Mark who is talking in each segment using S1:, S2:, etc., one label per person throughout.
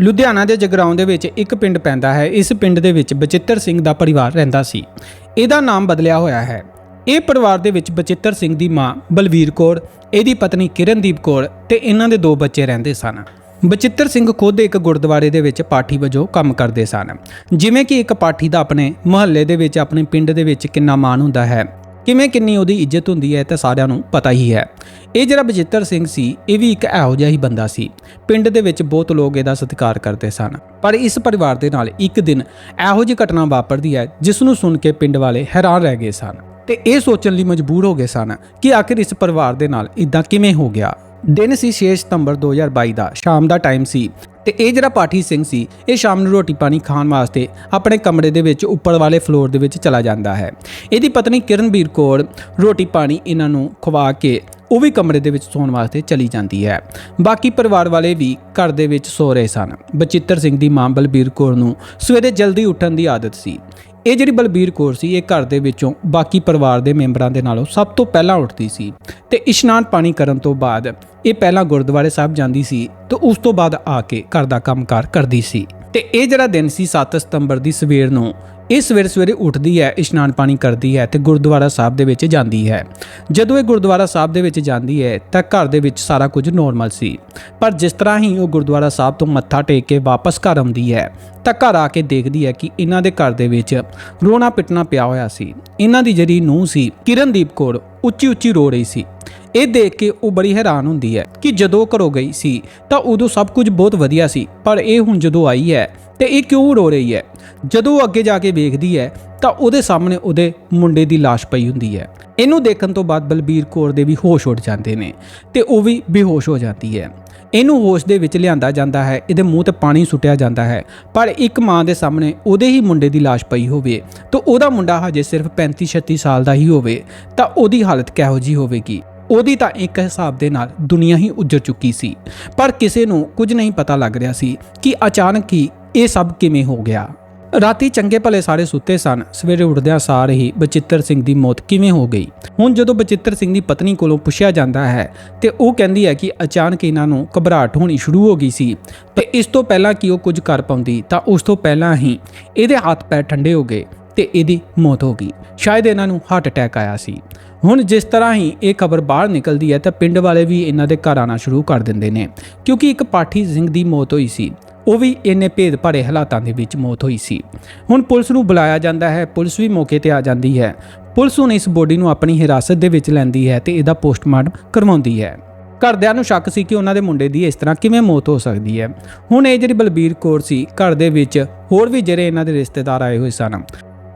S1: ਲੁਧਿਆਣਾ ਦੇ ਜਗਰਾਉਂ ਦੇ ਵਿੱਚ ਇੱਕ ਪਿੰਡ ਪੈਂਦਾ ਹੈ। ਇਸ ਪਿੰਡ ਦੇ ਵਿੱਚ ਬਚਿੱਤਰ ਸਿੰਘ ਦਾ ਪਰਿਵਾਰ ਰਹਿੰਦਾ ਸੀ। ਇਹਦਾ ਨਾਮ ਬਦਲਿਆ ਹੋਇਆ ਹੈ। ਇਹ ਪਰਿਵਾਰ ਦੇ ਵਿੱਚ ਬਚਿੱਤਰ ਸਿੰਘ ਦੀ ਮਾਂ ਬਲਵੀਰ ਕੌਰ, ਇਹਦੀ ਪਤਨੀ ਕਿਰਨਦੀਪ ਕੌਰ ਤੇ ਇਹਨਾਂ ਦੇ ਦੋ ਬੱਚੇ ਰਹਿੰਦੇ ਸਨ। ਬਚਿੱਤਰ ਸਿੰਘ ਖੁਦ ਇੱਕ ਗੁਰਦੁਆਰੇ ਦੇ ਵਿੱਚ ਪਾਠੀ ਵਜੋਂ ਕੰਮ ਕਰਦੇ ਸਨ। ਜਿਵੇਂ ਕਿ ਇੱਕ ਪਾਠੀ ਦਾ ਆਪਣੇ ਮੁਹੱਲੇ ਦੇ ਵਿੱਚ, ਆਪਣੇ ਪਿੰਡ ਦੇ ਵਿੱਚ ਕਿੰਨਾ ਮਾਣ ਹੁੰਦਾ ਹੈ। ਕਿਵੇਂ ਕਿੰਨੀ ਉਹਦੀ ਇੱਜ਼ਤ ਹੁੰਦੀ ਹੈ ਤਾਂ ਸਾਰਿਆਂ ਨੂੰ ਪਤਾ ਹੀ ਹੈ। ਇਹ ਜਿਹੜਾ ਬਜਿੱਤਰ ਸਿੰਘ ਸੀ, ਇਹ ਵੀ ਇੱਕ ਇਹੋ ਜਿਹਾ ਹੀ ਬੰਦਾ ਸੀ। ਪਿੰਡ ਦੇ ਵਿੱਚ ਬਹੁਤ ਲੋਕ ਇਹਦਾ ਸਤਿਕਾਰ ਕਰਦੇ ਸਨ। ਪਰ ਇਸ ਪਰਿਵਾਰ ਦੇ ਨਾਲ ਇੱਕ ਦਿਨ ਇਹੋ ਜਿਹੀ ਘਟਨਾ ਵਾਪਰਦੀ ਹੈ ਜਿਸ ਨੂੰ ਸੁਣ ਕੇ ਪਿੰਡ ਵਾਲੇ ਹੈਰਾਨ ਰਹਿ ਗਏ ਸਨ। ਤੇ ਇਹ ਸੋਚਣ ਲਈ ਮਜਬੂਰ ਹੋ ਗਏ ਸਨ ਕਿ ਆਖਿਰ ਇਸ ਪਰਿਵਾਰ ਦੇ ਨਾਲ ਇਦਾਂ ਕਿਵੇਂ ਹੋ ਗਿਆ। ਦਿਨ ਸੀ 6 ਸਤੰਬਰ 2022 ਦਾ, ਸ਼ਾਮ ਦਾ ਟਾਈਮ ਸੀ। ਤੇ ਇਹ ਜਿਹੜਾ ਪਾਠੀ ਸਿੰਘ ਸੀ, ਇਹ ਸ਼ਾਮ ਨੂੰ ਰੋਟੀ ਪਾਣੀ ਖਾਣ ਵਾਸਤੇ ਆਪਣੇ ਕਮਰੇ ਦੇ ਵਿੱਚ ਉੱਪਰ ਵਾਲੇ ਫਲੋਰ ਦੇ ਵਿੱਚ ਚਲਾ ਜਾਂਦਾ ਹੈ। ਇਹਦੀ ਪਤਨੀ ਕਿਰਨਬੀਰ ਕੌਰ ਰੋਟੀ ਪਾਣੀ ਇਹਨਾਂ ਨੂੰ ਖਵਾ ਕੇ ਉਹ ਵੀ ਕਮਰੇ ਦੇ ਵਿੱਚ ਸੌਣ ਵਾਸਤੇ ਚਲੀ ਜਾਂਦੀ ਹੈ। ਬਾਕੀ ਪਰਿਵਾਰ ਵਾਲੇ ਵੀ ਘਰ ਦੇ ਵਿੱਚ ਸੌ ਰਹੇ ਸਨ। ਬਚਿੱਤਰ ਸਿੰਘ ਦੀ ਮਾਂ ਬਲਬੀਰ ਕੌਰ ਨੂੰ ਸਵੇਰੇ ਜਲਦੀ ਉੱਠਣ ਦੀ ਆਦਤ ਸੀ। ਇਹ ਜਿਹੜੀ ਬਲਬੀਰ ਕੌਰ ਸੀ, ਇਹ ਘਰ ਦੇ ਵਿੱਚੋਂ ਬਾਕੀ ਪਰਿਵਾਰ ਦੇ ਮੈਂਬਰਾਂ ਦੇ ਨਾਲੋਂ ਸਭ ਤੋਂ ਪਹਿਲਾਂ ਉੱਠਦੀ ਸੀ ਤੇ ਇਸ਼ਨਾਨ ਪਾਣੀ ਕਰਨ ਤੋਂ ਬਾਅਦ ਇਹ ਪਹਿਲਾਂ ਗੁਰਦੁਆਰੇ ਸਾਹਿਬ ਜਾਂਦੀ ਸੀ ਤੇ ਉਸ ਤੋਂ ਬਾਅਦ ਆ ਕੇ ਘਰ ਦਾ ਕੰਮਕਾਰ ਕਰਦੀ ਸੀ। ਤੇ ਇਹ ਜਿਹੜਾ ਦਿਨ ਸੀ 7 ਸਤੰਬਰ ਦੀ ਸਵੇਰ ਨੂੰ ਇਹ ਸਵੇਰੇ ਸਵੇਰੇ ਉੱਠਦੀ ਹੈ, ਇਸ਼ਨਾਨ ਪਾਣੀ ਕਰਦੀ ਹੈ ਤੇ ਗੁਰਦੁਆਰਾ ਸਾਹਿਬ ਦੇ ਵਿੱਚ ਜਾਂਦੀ ਹੈ। ਜਦੋਂ ਇਹ ਗੁਰਦੁਆਰਾ ਸਾਹਿਬ ਦੇ ਵਿੱਚ ਜਾਂਦੀ ਹੈ ਤਾਂ ਘਰ ਦੇ ਵਿੱਚ ਸਾਰਾ ਕੁਝ ਨੋਰਮਲ ਸੀ। ਪਰ ਜਿਸ ਤਰ੍ਹਾਂ ਹੀ ਉਹ ਗੁਰਦੁਆਰਾ ਸਾਹਿਬ ਤੋਂ ਮੱਥਾ ਟੇਕ ਕੇ ਵਾਪਸ ਘਰ ਆਉਂਦੀ ਹੈ, ਤਾਂ ਘਰ ਆ ਕੇ ਦੇਖਦੀ ਹੈ ਕਿ ਇਹਨਾਂ ਦੇ ਘਰ ਦੇ ਵਿੱਚ ਰੋਣਾ ਪਿੱਟਣਾ ਪਿਆ ਹੋਇਆ ਸੀ। ਇਹਨਾਂ ਦੀ ਜਿਹੜੀ ਨੂੰਹ ਸੀ, ਕਿਰਨਦੀਪ ਕੌਰ ਉੱਚੀ ਉੱਚੀ ਰੋ ਰਹੀ ਸੀ। ਇਹ ਦੇਖ ਕੇ ਉਹ ਬੜੀ ਹੈਰਾਨ ਹੁੰਦੀ ਹੈ ਕਿ ਜਦੋਂ ਘਰੋਂ ਗਈ ਸੀ ਤਾਂ ਉਦੋਂ ਸਭ ਕੁਝ ਬਹੁਤ ਵਧੀਆ ਸੀ, ਪਰ ਇਹ ਹੁਣ ਜਦੋਂ ਆਈ ਹੈ ਤੇ ਇਹ ਕਿਉਂ ਰੋ ਰਹੀ ਹੈ? ਜਦੋਂ ਉਹ ਅੱਗੇ ਜਾ ਕੇ ਵੇਖਦੀ ਹੈ ਤਾਂ ਉਹਦੇ ਸਾਹਮਣੇ ਉਹਦੇ ਮੁੰਡੇ ਦੀ ਲਾਸ਼ ਪਈ ਹੁੰਦੀ ਹੈ। ਇਹਨੂੰ ਦੇਖਣ ਤੋਂ ਬਾਅਦ ਬਲਬੀਰ ਕੌਰ ਦੇ ਵੀ ਹੋਸ਼ ਉੱਡ ਜਾਂਦੇ ਨੇ ਤੇ ਉਹ ਵੀ ਬੇਹੋਸ਼ ਹੋ ਜਾਂਦੀ ਹੈ। ਇਹਨੂੰ ਹੋਸ਼ ਦੇ ਵਿੱਚ ਲਿਆਂਦਾ ਜਾਂਦਾ ਹੈ, ਇਹਦੇ ਮੂੰਹ ਤੇ ਪਾਣੀ ਸੁੱਟਿਆ ਜਾਂਦਾ ਹੈ, ਪਰ ਇੱਕ ਮਾਂ ਦੇ ਸਾਹਮਣੇ ਉਹਦੇ ਹੀ ਮੁੰਡੇ ਦੀ ਲਾਸ਼ ਪਈ ਹੋਵੇ ਤਾਂ ਉਹਦਾ ਮੁੰਡਾ ਹਜੇ ਸਿਰਫ 35 36 ਸਾਲ ਦਾ ਹੀ ਹੋਵੇ ਤਾਂ ਉਹਦੀ ਹਾਲਤ ਕਿਹੋ ਜੀ ਹੋਵੇਗੀ? ਉਹਦੀ ਤਾਂ ਇੱਕ ਹਿਸਾਬ ਦੇ ਨਾਲ ਦੁਨੀਆ ਹੀ ਉੱਜੜ ਚੁੱਕੀ ਸੀ। ਪਰ ਕਿਸੇ ਨੂੰ ਕੁਝ ਨਹੀਂ ਪਤਾ ਲੱਗ ਰਿਹਾ ਸੀ ਕਿ ਅਚਾਨਕ ਹੀ ਇਹ ਸਭ ਕਿਵੇਂ ਹੋ ਗਿਆ। ਰਾਤੀ ਚੰਗੇ ਭਲੇ ਸਾਰੇ ਸੁੱਤੇ ਸਨ। ਸਵੇਰੇ ਉੱਠਦਿਆਂ ਸਾਰ ਹੀ ਬਚਿੱਤਰ ਸਿੰਘ ਦੀ ਮੌਤ ਕਿਵੇਂ ਹੋ ਗਈ। ਹੁਣ ਜਦੋਂ ਬਚਿੱਤਰ ਸਿੰਘ ਦੀ ਪਤਨੀ ਕੋਲੋਂ ਪੁੱਛਿਆ ਜਾਂਦਾ ਹੈ, ਤੇ ਉਹ ਕਹਿੰਦੀ ਹੈ ਕਿ ਅਚਾਨਕ ਇਹਨਾਂ ਨੂੰ ਘਬਰਾਹਟ ਹੋਣੀ ਸ਼ੁਰੂ ਹੋ ਗਈ ਸੀ। ਤੇ ਇਸ ਤੋਂ ਪਹਿਲਾਂ ਕਿ ਉਹ ਕੁਝ ਕਰ ਪਾਉਂਦੀ, ਤਾਂ ਉਸ ਤੋਂ ਪਹਿਲਾਂ ਹੀ ਇਹਦੇ ਹੱਥ ਪੈਰ ਠੰਡੇ ਹੋ ਗਏ ਤੇ ਇਹਦੀ ਮੌਤ ਹੋ ਗਈ। ਸ਼ਾਇਦ ਇਹਨਾਂ ਨੂੰ ਹਾਰਟ ਅਟੈਕ ਆਇਆ ਸੀ। ਹੁਣ ਜਿਸ ਤਰ੍ਹਾਂ ਹੀ ਇਹ ਖਬਰ ਬਾਹਰ ਨਿਕਲਦੀ ਹੈ ਤਾਂ ਪਿੰਡ ਵਾਲੇ ਵੀ ਇਹਨਾਂ ਦੇ ਘਰ ਆਣਾ ਸ਼ੁਰੂ ਕਰ ਦਿੰਦੇ ਨੇ, ਕਿਉਂਕਿ ਇੱਕ ਪਾਠੀ ਸਿੰਘ ਦੀ ਮੌਤ ਹੋਈ ਸੀ, ਉਹ ਵੀ ਇੰਨੇ ਭੇਦ ਭਰੇ ਹਾਲਾਤਾਂ ਦੇ ਵਿੱਚ ਮੌਤ ਹੋਈ ਸੀ। ਹੁਣ ਪੁਲਿਸ ਨੂੰ ਬੁਲਾਇਆ ਜਾਂਦਾ ਹੈ, ਪੁਲਿਸ ਵੀ ਮੌਕੇ ਤੇ ਆ ਜਾਂਦੀ ਹੈ। ਪੁਲਿਸ ਹੁਣ ਇਸ ਬੋਡੀ ਨੂੰ ਆਪਣੀ ਹਿਰਾਸਤ ਦੇ ਵਿੱਚ ਲੈਂਦੀ ਹੈ ਤੇ ਇਹਦਾ ਪੋਸਟਮਾਰਟਮ ਕਰਵਾਉਂਦੀ ਹੈ। ਘਰਦਿਆਂ ਨੂੰ ਸ਼ੱਕ ਸੀ ਕਿ ਉਹਨਾਂ ਦੇ ਮੁੰਡੇ ਦੀ ਇਸ ਤਰ੍ਹਾਂ ਕਿਵੇਂ ਮੌਤ ਹੋ ਸਕਦੀ ਹੈ। ਹੁਣ ਇਹ ਜਿਹੜੀ ਬਲਬੀਰ ਕੌਰ ਸੀ, ਘਰ ਦੇ ਵਿੱਚ ਹੋਰ ਵੀ ਜਿਹੜੇ ਇਹਨਾਂ ਦੇ ਰਿਸ਼ਤੇਦਾਰ ਆਏ ਹੋਏ ਸਨ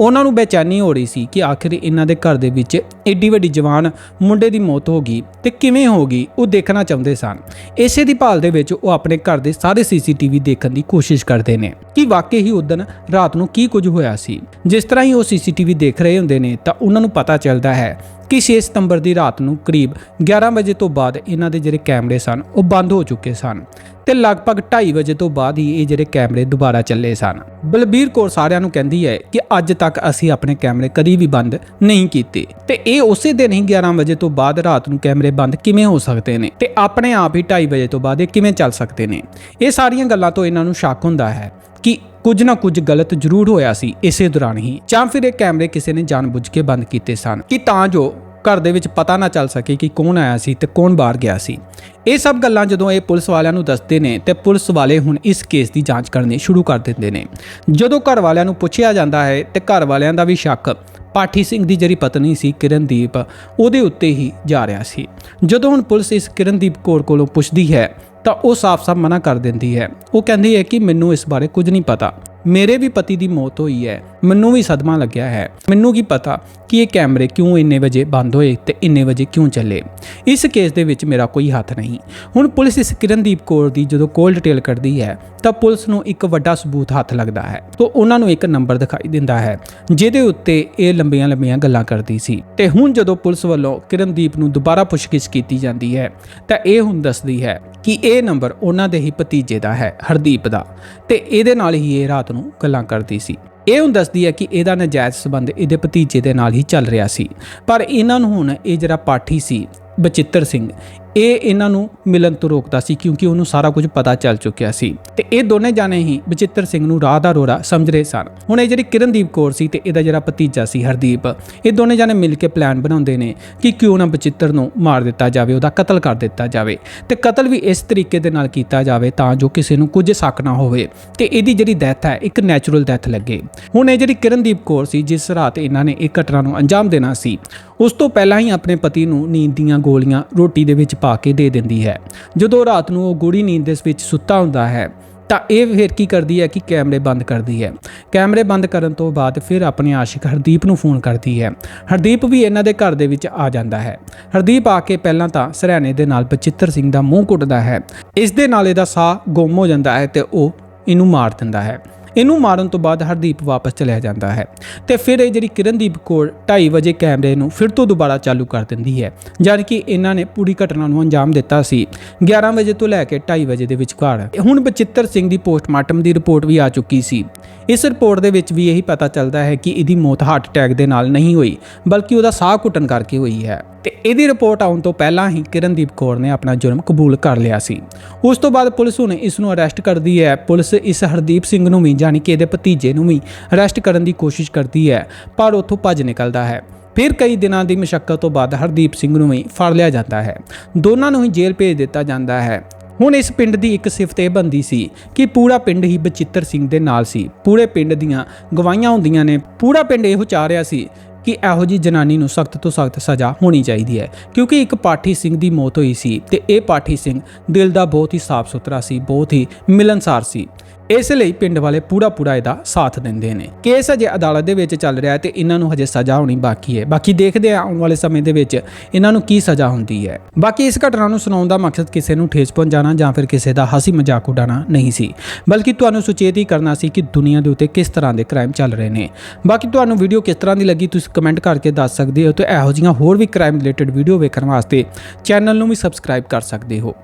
S1: ਉਹਨਾਂ ਨੂੰ ਬੇਚੈਨੀ ਹੋ ਰਹੀ ਸੀ ਕਿ ਆਖਿਰ ਇਹਨਾਂ ਦੇ ਘਰ ਦੇ ਵਿੱਚ ਏਡੀ ਵੱਡੀ ਜਵਾਨ ਮੁੰਡੇ ਦੀ ਮੌਤ ਹੋ ਗਈ ਤੇ ਕਿਵੇਂ ਹੋ ਗਈ, ਉਹ ਦੇਖਣਾ ਚਾਹੁੰਦੇ ਸਨ। ਇਸੇ ਦੀ ਭਾਲ ਦੇ ਵਿੱਚ ਉਹ ਆਪਣੇ ਘਰ ਦੇ ਸਾਰੇ ਸੀਸੀਟੀਵੀ ਦੇਖਣ ਦੀ ਕੋਸ਼ਿਸ਼ ਕਰਦੇ ਨੇ ਕਿ ਵਾਕਈ ਹੀ ਉਦੋਂ ਰਾਤ ਨੂੰ ਕੀ ਕੁਝ ਹੋਇਆ ਸੀ। ਜਿਸ ਤਰ੍ਹਾਂ ਹੀ ਉਹ ਸੀਸੀਟੀਵੀ ਦੇਖ ਰਹੇ ਹੁੰਦੇ ਨੇ ਤਾਂ ਉਹਨਾਂ ਨੂੰ ਪਤਾ ਚੱਲਦਾ ਹੈ ਕਿ 6 ਸਤੰਬਰ ਦੀ ਰਾਤ ਨੂੰ ਕਰੀਬ 11 ਵਜੇ ਤੋਂ ਬਾਅਦ ਇਹਨਾਂ ਦੇ ਜਿਹੜੇ ਕੈਮਰੇ ਸਨ, ਉਹ ਬੰਦ ਹੋ ਚੁੱਕੇ ਸਨ ਤੇ ਲਗਭਗ 2:30 ਵਜੇ ਤੋਂ ਬਾਅਦ ਹੀ ਇਹ ਜਿਹੜੇ ਕੈਮਰੇ ਦੁਬਾਰਾ ਚੱਲੇ ਸਨ। ਬਲਬੀਰ ਕੌਰ ਸਾਰਿਆਂ ਨੂੰ ਕਹਿੰਦੀ ਹੈ ਕਿ ਅੱਜ ਤੱਕ ਅਸੀਂ ਆਪਣੇ ਕੈਮਰੇ ਕਦੀ ਵੀ ਬੰਦ ਨਹੀਂ ਕੀਤੇ ਤੇ ਇਹ ਉਸੇ ਦਿਨ ਹੀ 11 ਵਜੇ ਤੋਂ ਬਾਅਦ ਰਾਤ ਨੂੰ ਕੈਮਰੇ ਬੰਦ ਕਿਵੇਂ ਹੋ ਸਕਦੇ ਨੇ ਤੇ ਆਪਣੇ ਆਪ ਹੀ 2:30 ਵਜੇ ਤੋਂ ਬਾਅਦ ਇਹ ਕਿਵੇਂ ਚੱਲ ਸਕਦੇ ਨੇ। ਇਹ ਸਾਰੀਆਂ ਗੱਲਾਂ ਤੋਂ ਇਹਨਾਂ ਨੂੰ ਸ਼ੱਕ ਹੁੰਦਾ ਹੈ ਕਿ ਕੁਝ ਨਾ ਕੁਝ ਗਲਤ ਜ਼ਰੂਰ ਹੋਇਆ ਸੀ ਇਸੇ ਦੌਰਾਨ ਹੀ ਜਾਂ ਫਿਰ ਇਹ ਕੈਮਰੇ ਕਿਸੇ ਨੇ ਜਾਣਬੁੱਝ ਕੇ ਬੰਦ ਕੀਤੇ ਸਨ ਕਿ ਤਾਂ ਜੋ ਘਰ ਦੇ ਵਿੱਚ ਪਤਾ ਨਾ ਚੱਲ ਸਕੇ ਕਿ ਕੌਣ ਆਇਆ ਸੀ ਤੇ ਕੌਣ ਬਾਹਰ ਗਿਆ ਸੀ। ਇਹ ਸਭ ਗੱਲਾਂ ਜਦੋਂ ਇਹ ਪੁਲਿਸ ਵਾਲਿਆਂ ਨੂੰ ਦੱਸਦੇ ਨੇ ਤੇ ਪੁਲਿਸ ਵਾਲੇ ਹੁਣ ਇਸ ਕੇਸ ਦੀ ਜਾਂਚ ਕਰਨੀ ਸ਼ੁਰੂ ਕਰ ਦਿੰਦੇ ਨੇ। ਜਦੋਂ ਘਰ ਵਾਲਿਆਂ ਨੂੰ ਪੁੱਛਿਆ ਜਾਂਦਾ ਹੈ ਤੇ ਘਰ ਵਾਲਿਆਂ ਦਾ ਵੀ ਸ਼ੱਕ, ਪਾਠੀ ਸਿੰਘ ਦੀ ਜਿਹੜੀ ਪਤਨੀ ਸੀ ਕਿਰਨਦੀਪ, ਉਹਦੇ ਉੱਤੇ ਹੀ ਜਾ ਰਿਹਾ ਸੀ। ਜਦੋਂ ਹੁਣ ਪੁਲਿਸ ਇਸ ਕਿਰਨਦੀਪ ਕੌਰ ਕੋਲੋਂ ਪੁੱਛਦੀ ਹੈ ਤਾਂ ਉਹ ਸਾਫ਼-ਸਾਫ਼ ਮਨਾ ਕਰ ਦਿੰਦੀ ਹੈ। ਉਹ ਕਹਿੰਦੀ ਹੈ ਕਿ ਮੈਨੂੰ ਇਸ ਬਾਰੇ ਕੁਝ ਨਹੀਂ ਪਤਾ। ਮੇਰੇ ਵੀ ਪਤੀ ਦੀ ਮੌਤ ਹੋਈ ਹੈ। ਮੈਨੂੰ ਵੀ ਸਦਮਾ ਲੱਗਿਆ ਹੈ। ਮੈਨੂੰ ਕੀ ਪਤਾ ਕਿ ਇਹ ਕੈਮਰੇ ਕਿਉਂ ਇੰਨੇ ਵਜੇ ਬੰਦ ਹੋਏ ਤੇ ਇੰਨੇ ਵਜੇ ਕਿਉਂ ਚੱਲੇ। ਇਸ ਕੇਸ ਦੇ ਵਿੱਚ ਮੇਰਾ ਕੋਈ ਹੱਥ ਨਹੀਂ। ਹੁਣ ਪੁਲਿਸ ਇਸ ਕਿਰਨਦੀਪ ਕੌਰ ਦੀ ਜਦੋਂ ਕੋਲ ਡਿਟੇਲ ਕੱਢਦੀ ਹੈ, ਤਾਂ ਪੁਲਿਸ ਨੂੰ ਇੱਕ ਵੱਡਾ ਸਬੂਤ ਹੱਥ ਲੱਗਦਾ ਹੈ। ਤੋਂ ਉਹਨਾਂ ਨੂੰ ਇੱਕ ਨੰਬਰ ਦਿਖਾਈ ਦਿੰਦਾ ਹੈ, ਜਿਹਦੇ ਉੱਤੇ ਇਹ ਲੰਬੀਆਂ ਲੰਬੀਆਂ ਗੱਲਾਂ ਕਰਦੀ ਸੀ। ਤੇ ਹੁਣ ਜਦੋਂ ਪੁਲਿਸ ਵੱਲੋਂ ਕਿਰਨਦੀਪ ਨੂੰ ਦੁਬਾਰਾ ਪੁੱਛਗਿੱਛ ਕੀਤੀ ਜਾਂਦੀ ਹੈ, ਤਾਂ ਇਹ ਹੁਣ ਦੱਸਦੀ ਹੈ ਕਿ ਇਹ ਨੰਬਰ ਉਹਨਾਂ ਦੇ ਹੀ ਭਤੀਜੇ ਦਾ ਹੈ, ਹਰਦੀਪ ਦਾ। ਤੇ ਇਹਦੇ ਨਾਲ ਹੀ ਇਹ ਰਾਤ ਨੂੰ ਗੱਲਾਂ ਕਰਦੀ ਸੀ। ਇਹ ਹੁਣ ਦੱਸਦੀ ਹੈ ਕਿ ਇਹਦਾ ਨਜਾਇਜ਼ ਸਬੰਧ ਇਹਦੇ ਭਤੀਜੇ ਦੇ ਨਾਲ ਹੀ ਚੱਲ ਰਿਹਾ ਸੀ। ਪਰ ਇਹਨਾਂ ਨੂੰ ਹੁਣ ਇਹ ਜਿਹੜਾ ਪਾਠੀ ਸੀ ਬਚਿੱਤਰ ਸਿੰਘ ਇਹ ਇਹਨਾਂ ਨੂੰ ਮਿਲਣ ਤੋਂ ਰੋਕਦਾ ਸੀ ਕਿਉਂਕਿ ਉਹਨੂੰ ਸਾਰਾ ਕੁਝ ਪਤਾ ਚੱਲ ਚੁੱਕਿਆ ਸੀ। ਤੇ ਇਹ ਦੋਨੇ ਜਾਣੇ ਹੀ ਬਚਿੱਤਰ ਸਿੰਘ ਨੂੰ ਰਾਹ ਦਾ ਰੋਰਾ ਸਮਝ ਰਹੇ ਸਨ। ਹੁਣ ਇਹ ਜਿਹੜੀ ਕਿਰਨਦੀਪ ਕੌਰ ਸੀ ਤੇ ਇਹਦਾ ਜਿਹੜਾ ਭਤੀਜਾ ਸੀ ਹਰਦੀਪ, ਇਹ ਦੋਨੇ ਜਾਣੇ ਮਿਲ ਕੇ ਪਲਾਨ ਬਣਾਉਂਦੇ ਨੇ ਕਿ ਕਿਉਂ ਨਾ ਬਚਿੱਤਰ ਨੂੰ ਮਾਰ ਦਿੱਤਾ ਜਾਵੇ, ਉਹਦਾ ਕਤਲ ਕਰ ਦਿੱਤਾ ਜਾਵੇ। ਤੇ ਕਤਲ ਵੀ ਇਸ ਤਰੀਕੇ ਦੇ ਨਾਲ ਕੀਤਾ ਜਾਵੇ ਤਾਂ ਜੋ ਕਿਸੇ ਨੂੰ ਕੁਝ ਸ਼ੱਕ ਨਾ ਹੋਵੇ। ਤੇ ਇਹਦੀ ਜਿਹੜੀ ਡੈਥ ਹੈ, ਇੱਕ ਨੈਚੁਰਲ ਡੈਥ ਲੱਗੇ। ਹੁਣ ਇਹ ਜਿਹੜੀ ਕਿਰਨਦੀਪ ਕੌਰ ਸੀ, ਜਿਸ ਰਾਤ ਇਹਨਾਂ ਨੇ ਇਹ ਘਟਨਾ ਨੂੰ ਅੰਜਾਮ ਦੇਣਾ ਸੀ, ਉਸ ਤੋਂ ਪਹਿਲਾਂ ਹੀ ਆਪਣੇ ਪਤੀ ਨੂੰ ਨੀਂਦ ਦੀਆਂ ਗੋਲੀਆਂ ਰੋਟੀ ਦੇ ਵਿੱਚ ਪਾ ਕੇ ਦੇ ਦਿੰਦੀ ਹੈ। ਜਦੋਂ ਰਾਤ ਨੂੰ ਉਹ ਗੂੜੀ ਨੀਂਦ ਦੇ ਵਿੱਚ ਸੁੱਤਾ ਹੁੰਦਾ ਹੈ, ਤਾਂ ਇਹ ਫਿਰ ਕੀ ਕਰਦੀ ਹੈ ਕਿ ਕੈਮਰੇ ਬੰਦ ਕਰਦੀ ਹੈ। ਕੈਮਰੇ ਬੰਦ ਕਰਨ ਤੋਂ ਬਾਅਦ ਫਿਰ ਆਪਣੇ ਆਸ਼ਿਕ ਹਰਦੀਪ ਨੂੰ ਫੋਨ ਕਰਦੀ ਹੈ। ਹਰਦੀਪ ਵੀ ਇਹਨਾਂ ਦੇ ਘਰ ਦੇ ਵਿੱਚ ਆ ਜਾਂਦਾ ਹੈ। ਹਰਦੀਪ ਆ ਕੇ ਪਹਿਲਾਂ ਤਾਂ ਸਰਹਣੇ ਦੇ ਨਾਲ ਬਚਿੱਤਰ ਸਿੰਘ ਦਾ ਮੂੰਹ ਕੁੱਟਦਾ ਹੈ। ਇਸ ਦੇ ਨਾਲ ਇਹਦਾ ਸਾਹ ਗੁੰਮ ਹੋ ਜਾਂਦਾ ਹੈ ਤੇ ਉਹ ਇਹਨੂੰ ਮਾਰ ਦਿੰਦਾ ਹੈ। ਇਹਨੂੰ ਮਾਰਨ ਤੋਂ ਬਾਅਦ ਹਰਦੀਪ ਵਾਪਸ ਚਲਿਆ ਜਾਂਦਾ ਹੈ ਤੇ ਫਿਰ ਇਹ ਜਿਹੜੀ ਕਿਰਨਦੀਪ ਕੋਲ 2:30 ਵਜੇ ਕੈਮਰੇ ਨੂੰ ਫਿਰ ਤੋਂ ਦੁਬਾਰਾ ਚਾਲੂ ਕਰ ਦਿੰਦੀ ਹੈ, ਜਦ ਕਿ ਇਹਨਾਂ ਨੇ ਪੂਰੀ ਘਟਨਾ ਨੂੰ ਅੰਜਾਮ ਦਿੱਤਾ ਸੀ। 11 ਵਜੇ ਤੋਂ ਲੈ ਕੇ 2:30 ਵਜੇ ਦੇ ਵਿਚਕਾਰ। ਹੁਣ ਬਚਿੱਤਰ ਸਿੰਘ ਦੀ ਪੋਸਟਮਾਰਟਮ ਦੀ ਰਿਪੋਰਟ ਵੀ ਆ ਚੁੱਕੀ ਸੀ। ਇਸ ਰਿਪੋਰਟ ਦੇ ਵਿੱਚ ਵੀ ਇਹੀ ਪਤਾ ਚੱਲਦਾ ਹੈ ਕਿ ਇਹਦੀ ਮੌਤ ਹਾਰਟ ਅਟੈਕ ਦੇ ਨਾਲ ਨਹੀਂ ਹੋਈ, ਬਲਕਿ ਉਹਦਾ ਸਾਹ ਘੁੱਟਣ ਕਰਕੇ ਹੋਈ ਹੈ। ਤੇ ਇਹਦੀ ਰਿਪੋਰਟ ਆਉਣ ਤੋਂ ਪਹਿਲਾਂ ਹੀ ਕਿਰਨਦੀਪ ਕੌਰ ਨੇ ਆਪਣਾ ਜੁਰਮ ਕਬੂਲ ਕਰ ਲਿਆ ਸੀ। ਉਸ ਤੋਂ ਬਾਅਦ ਪੁਲਿਸ ਹੁਣ ਇਸ ਨੂੰ ਅਰੈਸਟ ਕਰਦੀ ਹੈ। ਪੁਲਿਸ ਇਸ ਹਰਦੀਪ ਸਿੰਘ ਨੂੰ ਵੀ ਜਾਣੀ ਕਿ ਇਹਦੇ ਭਤੀਜੇ ਨੂੰ ਵੀ ਅਰੈਸਟ ਕਰਨ ਦੀ ਕੋਸ਼ਿਸ਼ ਕਰਦੀ ਹੈ, ਪਰ ਉੱਥੋਂ ਭੱਜ ਨਿਕਲਦਾ ਹੈ। ਫਿਰ ਕਈ ਦਿਨਾਂ ਦੀ ਮਸ਼ੱਕਤ ਤੋਂ ਬਾਅਦ ਹਰਦੀਪ ਸਿੰਘ ਨੂੰ ਵੀ ਫੜ ਲਿਆ ਜਾਂਦਾ ਹੈ। ਦੋਨਾਂ ਨੂੰ ਹੀ ਜੇਲ੍ਹ ਭੇਜ ਦਿੱਤਾ ਜਾਂਦਾ ਹੈ। ਹੁਣ ਇਸ ਪਿੰਡ ਦੀ ਇੱਕ ਸਿਫਤ ਇਹ ਬੰਦੀ ਸੀ ਕਿ ਪੂਰਾ ਪਿੰਡ ਹੀ ਬਚਿੱਤਰ ਸਿੰਘ ਦੇ ਨਾਲ ਸੀ। ਪੂਰੇ ਪਿੰਡ ਦੀਆਂ ਗਵਾਹੀਆਂ ਹੁੰਦੀਆਂ ਨੇ। ਪੂਰਾ ਪਿੰਡ ਇਹੋ ਚਾਹ ਰਿਹਾ ਸੀ ਕਿ ਇਹੋ ਜੀ ਜਨਾਨੀ ਨੂੰ ਸਖਤ ਤੋਂ ਸਖਤ ਸਜ਼ਾ ਹੋਣੀ ਚਾਹੀਦੀ ਹੈ। ਕਿਉਂਕਿ ਇੱਕ ਪਾਠੀ ਸਿੰਘ ਦੀ ਮੌਤ ਹੋਈ ਸੀ ਤੇ ਇਹ ਪਾਠੀ ਸਿੰਘ ਦਿਲ ਦਾ ਬਹੁਤ ਹੀ ਸਾਫ਼ ਸੁਥਰਾ ਸੀ, ਬਹੁਤ ਹੀ ਮਿਲਨਸਾਰ ਸੀ। ਇਸ ਲਈ ਪਿੰਡ ਵਾਲੇ ਪੂਰਾ ਪੂਰਾ ਇਹਦਾ ਸਾਥ ਦਿੰਦੇ ਨੇ। ਕੇਸ ਅਜੇ ਅਦਾਲਤ ਦੇ ਵਿੱਚ ਚੱਲ ਰਿਹਾ ਹੈ ਤੇ ਇਹਨਾਂ ਨੂੰ ਹਜੇ ਸਜ਼ਾ ਹੋਣੀ ਬਾਕੀ ਹੈ। ਬਾਕੀ ਦੇਖਦੇ ਆ ਆਉਣ ਵਾਲੇ ਸਮੇਂ ਦੇ ਵਿੱਚ ਇਹਨਾਂ ਨੂੰ ਕੀ ਸਜ਼ਾ ਹੁੰਦੀ ਹੈ। ਬਾਕੀ ਇਸ ਘਟਨਾ ਨੂੰ ਸੁਣਾਉਣ ਦਾ ਮਕਸਦ ਕਿਸੇ ਨੂੰ ਠੇਸ ਪਹੁੰਚਾਉਣਾ ਜਾਂ ਫਿਰ ਕਿਸੇ ਦਾ ਹਾਸੀ ਮਜ਼ਾਕ ਉਡਾਉਣਾ ਨਹੀਂ ਸੀ। ਬਲਕਿ ਤੁਹਾਨੂੰ ਸੁਚੇਤ ਹੀ ਕਰਨਾ ਸੀ ਕਿ ਦੁਨੀਆ ਦੇ ਉੱਤੇ ਕਿਸ ਤਰ੍ਹਾਂ ਦੇ ਕ੍ਰਾਈਮ ਚੱਲ ਰਹੇ ਨੇ। ਬਾਕੀ ਤੁਹਾਨੂੰ ਵੀਡੀਓ ਕਿਸ ਤਰ੍ਹਾਂ ਦੀ ਲੱਗੀ ਤੁਸੀਂ ਕਮੈਂਟ ਕਰਕੇ ਦੱਸ ਸਕਦੇ ਹੋ ਤੇ ਇਹੋ ਜਿਹੀਆਂ ਹੋਰ ਵੀ ਕ੍ਰਾਈਮ ਰਿਲੇਟਡ ਵੀਡੀਓ ਵੇਖਣ ਵਾਸਤੇ ਚੈਨਲ ਨੂੰ ਵੀ ਸਬਸਕ੍ਰਾਈਬ ਕਰ ਸਕਦੇ ਹੋ।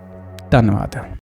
S1: ਧੰਨਵਾਦ।